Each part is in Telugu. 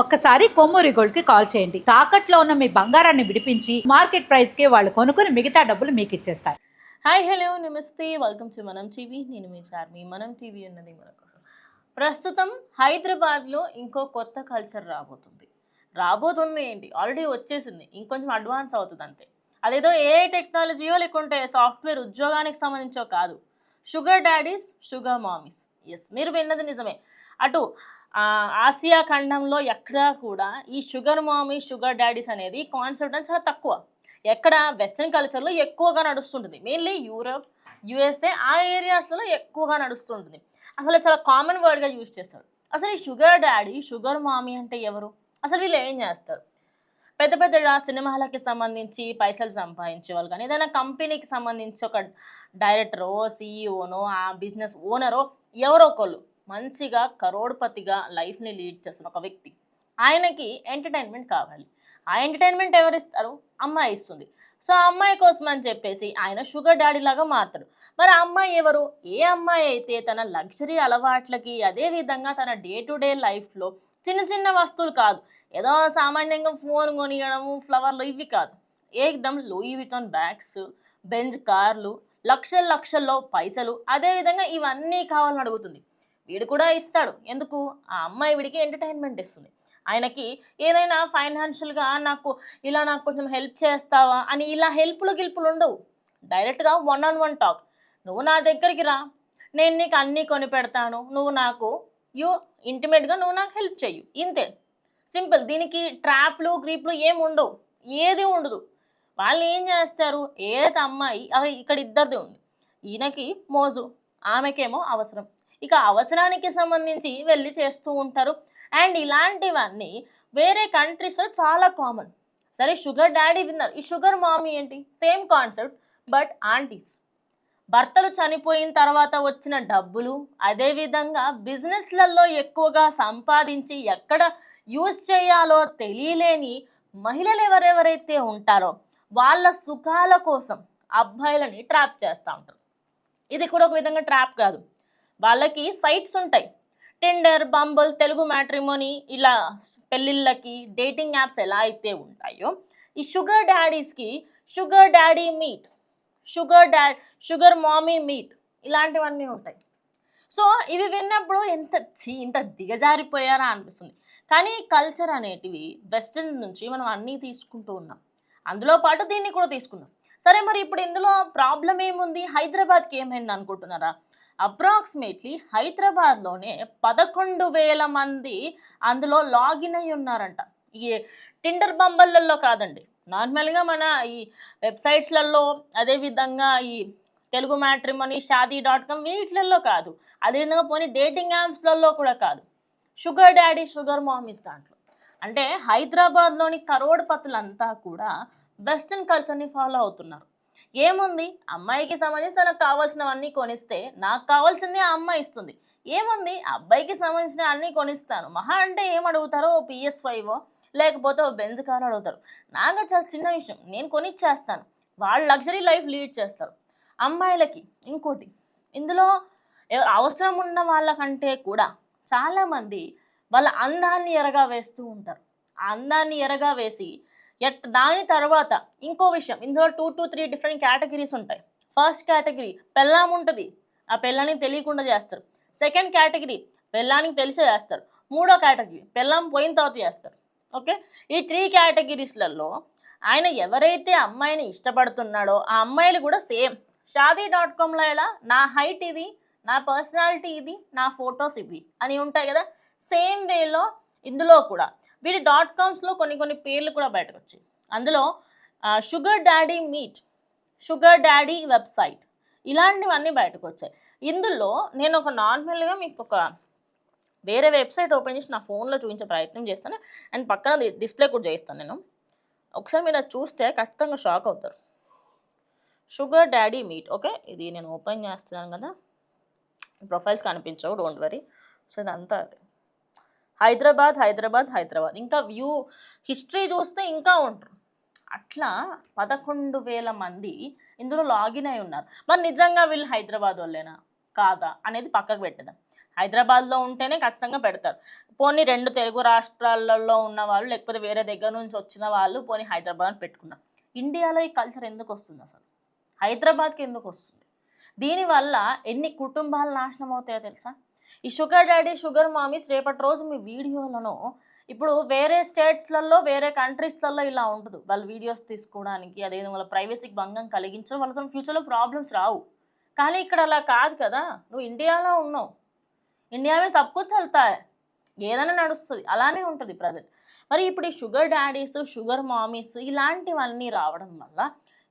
ఒక్కసారి కొమ్మూరి గోల్డ్కి కాల్ చేయండి. తాకట్లో ఉన్న మీ బంగారాన్ని విడిపించి మార్కెట్ ప్రైస్కి వాళ్ళు కొనుక్కుని మిగతా డబ్బులు మీకు ఇచ్చేస్తారు. హాయ్ హలో నమస్తే. వెల్కమ్ టు మనం టీవీ. నేను మీ చార్మి. మనం టీవీ ఉన్నది మన కోసం. ప్రస్తుతం హైదరాబాద్లో ఇంకో కొత్త కల్చర్ రాబోతుంది. రాబోతుంది ఏంటి? ఆల్రెడీ వచ్చేసింది. ఇంకొంచెం అడ్వాన్స్ అవుతుంది అంతే. అదేదో ఏ టెక్నాలజీయో లేకుంటే సాఫ్ట్వేర్ ఉద్యోగానికి సంబంధించో కాదు. Sugar daddies sugar mummies. Yes మీరు విన్నది నిజమే. అటు ఆసియా ఖండంలో ఎక్కడా కూడా ఈ షుగర్ మామీ షుగర్ డాడీస్ అనేది కాన్సెప్ట్ అనేది చాలా తక్కువ. ఎక్కడ? వెస్ట్రన్ కల్చర్లో ఎక్కువగా నడుస్తుంటుంది. మెయిన్లీ యూరప్ యుఎస్ఏ ఆ ఏరియాస్లో ఎక్కువగా నడుస్తుంటుంది. అసలు చాలా కామన్ వర్డ్గా యూజ్ చేస్తారు. అసలు ఈ షుగర్ డాడీ షుగర్ మామీ అంటే ఎవరు? అసలు వీళ్ళు ఏం చేస్తారు? పెద్ద పెద్ద సినిమాలకి సంబంధించి పైసలు సంపాదించే వాళ్ళు కానీ ఏదైనా కంపెనీకి సంబంధించి ఒక డైరెక్టరో సీఈఓనో ఆ బిజినెస్ ఓనరో ఎవరో ఒకళ్ళు. మంచిగా కరోడ్పతిగా లైఫ్ని లీడ్ చేస్తున్న ఒక వ్యక్తి. ఆయనకి ఎంటర్టైన్మెంట్ కావాలి. ఆ ఎంటర్టైన్మెంట్ ఎవరు ఇస్తారు అమ్మాయి ఇస్తుంది. సో ఆ అమ్మాయి కోసం అని చెప్పేసి ఆయన షుగర్ డాడీ లాగా మారుతాడు. మరి ఆ అమ్మాయి ఎవరు? ఏ అమ్మాయి అయితే తన లగ్జరీ అలవాట్లకి అదే విధంగా తన డే టు డే లైఫ్లో చిన్న చిన్న వస్తువులు కాదు ఏదో సామాన్యంగా ఫోన్ కొనియడము ఫ్లవర్లు ఇవి కాదు. ఏకదం లూయి విటాన్ బ్యాగ్స్ బెంజ్ కార్లు లక్షల లక్షల్లో పైసలు అదేవిధంగా ఇవన్నీ కావాలని అడుగుతుంది. వీడు కూడా ఇస్తాడు. ఎందుకు? ఆ అమ్మాయి వీడికి ఎంటర్టైన్మెంట్ ఇస్తుంది. ఆయనకి ఏదైనా ఫైనాన్షియల్గా నాకు ఇలా నాకు కొంచెం హెల్ప్ చేస్తావా అని ఇలా హెల్ప్లు గిల్పులు ఉండవు. డైరెక్ట్గా వన్ ఆన్ వన్ టాక్ నువ్వు నా దగ్గరికి రా. నేను నీకు అన్నీ కొని పెడతాను. నువ్వు నాకు యూ ఇంటిమేట్గా నువ్వు నాకు హెల్ప్ చెయ్యు. ఇంతే. సింపుల్ దీనికి ట్రాప్లు గ్రీప్లు ఏమి ఉండవు. ఏది ఉండదు. వాళ్ళు ఏం చేస్తారు? ఏదైతే అమ్మాయి అవి ఇక్కడ ఇద్దరిది ఉంది. ఈయనకి మోజు. ఆమెకేమో అవసరం. ఇక అవసరానికి సంబంధించి వెళ్ళి చేస్తూ ఉంటారు. అండ్ ఇలాంటివన్నీ వేరే కంట్రీస్లో చాలా కామన్. సరే షుగర్ డాడీ విన్నారు. ఈ షుగర్ మామీ ఏంటి? Same concept but aunties. భర్తలు చనిపోయిన తర్వాత వచ్చిన డబ్బులు అదేవిధంగా బిజినెస్లలో ఎక్కువగా సంపాదించి ఎక్కడ యూజ్ చేయాలో తెలియలేని మహిళలు ఎవరెవరైతే ఉంటారో వాళ్ళ సుఖాల కోసం అబ్బాయిలని ట్రాప్ చేస్తూ ఉంటారు. ఇది కూడా ఒక విధంగా ట్రాప్ కాదు. వాళ్ళకి సైట్స్ ఉంటాయి. టెండర్ బంబుల్ తెలుగు మ్యాట్రిమోనీ ఇలా పెళ్ళిళ్ళకి డేటింగ్ యాప్స్ ఎలా అయితే ఉంటాయో ఈ షుగర్ డాడీస్కి షుగర్ డాడీ మీట్ షుగర్ డా షుగర్ మామీ మీట్ ఇలాంటివన్నీ ఉంటాయి. సో ఇవి విన్నప్పుడు ఎంత ఇంత దిగజారిపోయారా అనిపిస్తుంది. కానీ కల్చర్ అనేటివి వెస్ట్రన్ నుంచి మనం అన్నీ తీసుకుంటూ ఉన్నాం. అందులో పాటు దీన్ని కూడా తీసుకున్నాం సరే మరి ఇప్పుడు ఇందులో ప్రాబ్లం ఏముంది? హైదరాబాద్కి ఏమైంది అనుకుంటున్నారా? అప్రాక్సిమేట్లీ హైదరాబాద్లోనే పదకొండు వేల మంది అందులో లాగిన్ అయి ఉన్నారంట. ఈ టిండర్ బంబల్లలో కాదండి. నార్మల్గా మన ఈ వెబ్సైట్స్లలో అదేవిధంగా ఈ Telugu matrimony Shaadi dot com వీటిలలో కాదు. అదేవిధంగా పోనీ డేటింగ్ యాప్స్లలో కూడా కాదు. షుగర్ డాడీ షుగర్ మామీస్ దాంట్లో. అంటే హైదరాబాద్లోని కరోడ్పతులంతా కూడా వెస్ట్రన్ కల్చర్ని ఫాలో అవుతున్నారు. ఏముంది? అమ్మాయికి సంబంధించి తనకు కావాల్సినవన్నీ కొనిస్తే నాకు కావాల్సింది ఆ అమ్మాయి ఇస్తుంది. ఏముంది? అబ్బాయికి సంబంధించిన అన్నీ కొనిస్తాను. మహా అంటే ఏం అడుగుతారో ఓ పిఎస్ ఫైవ్? లేకపోతే ఓ బెంజ్ కార్ అడుగుతారు. నాకు చాలా చిన్న విషయం. నేను కొనిచ్చేస్తాను. వాళ్ళు లగ్జరీ లైఫ్ లీడ్ చేస్తారు. అమ్మాయిలకి ఇంకోటి. ఇందులో అవసరం ఉన్న వాళ్ళకంటే కూడా చాలామంది వాళ్ళ అందాన్ని ఎరగా వేస్తూ ఉంటారు. ఆ అందాన్ని ఎరగా వేసి ఎట్ దాని తర్వాత ఇంకో విషయం. ఇందులో two to three different categories ఉంటాయి. ఫస్ట్ కేటగిరీ పెళ్ళాం ఉంటుంది. ఆ పెళ్ళానికి తెలియకుండా చేస్తారు. సెకండ్ కేటగిరీ పెళ్ళానికి తెలిసే చేస్తారు. మూడో కేటగిరీ పెళ్ళాం పోయిన తర్వాత చేస్తారు. ఓకే ఈ త్రీ కేటగిరీస్లలో ఆయన ఎవరైతే అమ్మాయిని ఇష్టపడుతున్నాడో ఆ అమ్మాయిలు కూడా సేమ్ షాదీ డాట్ కామ్లో ఎలా? నా హైట్ ఇది నా పర్సనాలిటీ ఇది నా ఫొటోస్ ఇవి అని ఉంటాయి కదా? సేమ్ వేలో ఇందులో కూడా వీటి డాట్ కామ్స్లో కొన్ని కొన్ని పేర్లు కూడా బయటకు వచ్చాయి అందులో sugar daddy meet sugar daddy website ఇలాంటివన్నీ బయటకు వచ్చాయి ఇందులో నేను ఒక నార్మల్గా మీకు ఒక వేరే వెబ్సైట్ ఓపెన్ చేసి నా ఫోన్లో చూపించే ప్రయత్నం చేస్తాను. అండ్ పక్కన డిస్ప్లే కూడా చేస్తాను నేను. ఒకసారి మీరు అది చూస్తే ఖచ్చితంగా షాక్ అవుతారు. Sugar daddy meet okay? ఇది నేను ఓపెన్ చేస్తున్నాను కదా. ప్రొఫైల్స్ కనిపించవు డోంట్ వరీ సో ఇదంతా అదే హైదరాబాద్ హైదరాబాద్ హైదరాబాద్. ఇంకా వ్యూ హిస్టరీ చూస్తే ఇంకా ఉంటారు. అట్లా పదకొండు వేల మంది ఇందులో లాగిన్ అయి ఉన్నారు. మరి నిజంగా వీళ్ళు హైదరాబాద్ వాళ్ళేనా? కాదా? అనేది పక్కకు పెట్టదాం హైదరాబాద్లో ఉంటేనే ఖచ్చితంగా పెడతారు. పోనీ రెండు తెలుగు రాష్ట్రాలలో ఉన్న వాళ్ళు లేకపోతే వేరే దగ్గర నుంచి వచ్చిన వాళ్ళు పోనీ హైదరాబాద్ పెట్టుకున్నారు. పెట్టుకున్నాం ఇండియాలో ఈ కల్చర్ ఎందుకు వస్తుంది అసలు? హైదరాబాద్కి ఎందుకు వస్తుంది? దీనివల్ల ఎన్ని కుటుంబాలు నాశనం అవుతాయో తెలుసా? ఈ షుగర్ డాడీ షుగర్ మామీస్ రేపటి రోజు మీ వీడియోలను ఇప్పుడు వేరే స్టేట్స్లలో వేరే కంట్రీస్లలో ఇలా ఉంటుంది వాళ్ళు వీడియోస్ తీసుకోవడానికి అదేవిధంగా వాళ్ళ ప్రైవసీకి భంగం కలిగించడం వాళ్ళతో ఫ్యూచర్లో ప్రాబ్లమ్స్ రావు. కానీ ఇక్కడ అలా కాదు కదా! నువ్వు ఇండియాలో ఉన్నావు. ఇండియా మీద సబ్ చల్తాయి ఏదైనా నడుస్తుంది. అలానే ఉంటుంది ప్రజెంట్. మరి ఇప్పుడు ఈ షుగర్ డాడీస్ షుగర్ మామీస్ ఇలాంటివన్నీ రావడం వల్ల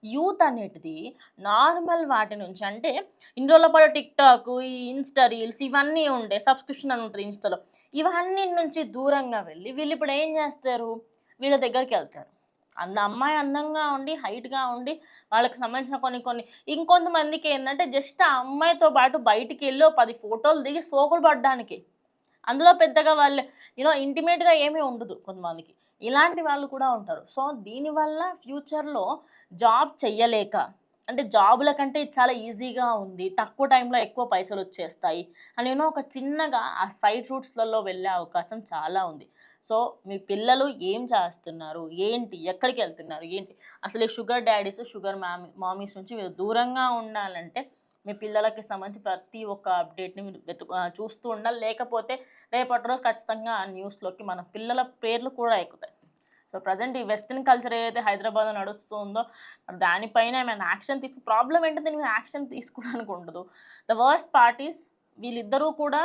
యూత్ అనేటిది నార్మల్ వాటి నుంచి అంటే ఇన్ని రోజుల పాటు టిక్ టాక్ ఈ ఇన్స్టా రీల్స్ ఇవన్నీ ఉండే సబ్స్క్రిప్షన్ అని ఉంటుంది ఇన్స్టాలో. ఇవన్నీ నుంచి దూరంగా వెళ్ళి వీళ్ళు ఇప్పుడు ఏం చేస్తారు? వీళ్ళ దగ్గరికి వెళ్తారు. అంద అమ్మాయి అందంగా ఉండి హైట్గా ఉండి వాళ్ళకి సంబంధించిన కొన్ని కొన్ని ఇంకొంతమందికి ఏంటంటే జస్ట్ ఆ అమ్మాయితో పాటు బయటికి వెళ్ళి పది ఫోటోలు దిగి సోకులు పడడానికి. అందులో పెద్దగా వాళ్ళు యూనో ఇంటిమేట్గా ఏమీ ఉండదు కొంతమందికి. ఇలాంటి వాళ్ళు కూడా ఉంటారు. సో దీనివల్ల ఫ్యూచర్లో జాబ్ చెయ్యలేక అంటే జాబుల కంటే చాలా ఈజీగా ఉంది తక్కువ టైంలో ఎక్కువ పైసలు వచ్చేస్తాయి అని యూనో ఒక చిన్నగా ఆ సైడ్ రూట్స్లలో వెళ్ళే అవకాశం చాలా ఉంది. సో మీ పిల్లలు ఏం చేస్తున్నారు? ఏంటి? ఎక్కడికి వెళ్తున్నారు? ఏంటి? అసలు sugar daddies sugar mommy mommies నుంచి మీరు దూరంగా ఉండాలంటే మీ పిల్లలకి సంబంధించి ప్రతి ఒక్క అప్డేట్ని మీరు వెతు చూస్తూ ఉండాలి. లేకపోతే రేపటి రోజు ఖచ్చితంగా ఆ న్యూస్లోకి మన పిల్లల పేర్లు కూడా ఎక్కుతాయి. సో ప్రజెంట్ ఈ వెస్ట్రన్ కల్చర్ ఏదైతే హైదరాబాద్లో నడుస్తుందో దానిపైన ఏమైనా యాక్షన్ తీసుకు ప్రాబ్లం ఏంటంటే దీని యాక్షన్ తీసుకోవడానికి ఉండదు. ద వర్స్ట్ పార్టీస్ వీళ్ళిద్దరూ కూడా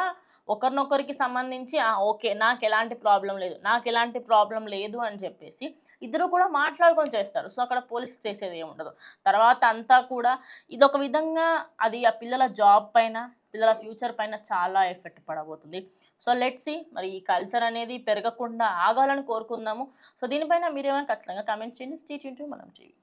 ఒకరినొకరికి సంబంధించి ఓకే నాకు ఎలాంటి ప్రాబ్లం లేదు నాకు ఎలాంటి ప్రాబ్లం లేదు అని చెప్పేసి ఇద్దరు కూడా మాట్లాడుకొని చేస్తారు. సో అక్కడ పోలీస్ చేసేది ఏమి ఉండదు తర్వాత అంతా కూడా ఇదొక విధంగా అది ఆ పిల్లల జాబ్ పైన పిల్లల ఫ్యూచర్ పైన చాలా ఎఫెక్ట్ పడబోతుంది. సో లెట్స్ సి మరి ఈ కల్చర్ అనేది పెరగకుండా ఆగాలని కోరుకుందాము. సో దీనిపైన మీరేమైనా ఖచ్చితంగా కమెంట్ చేయండి. స్టేట్ ఇంటూ మనం చేయండి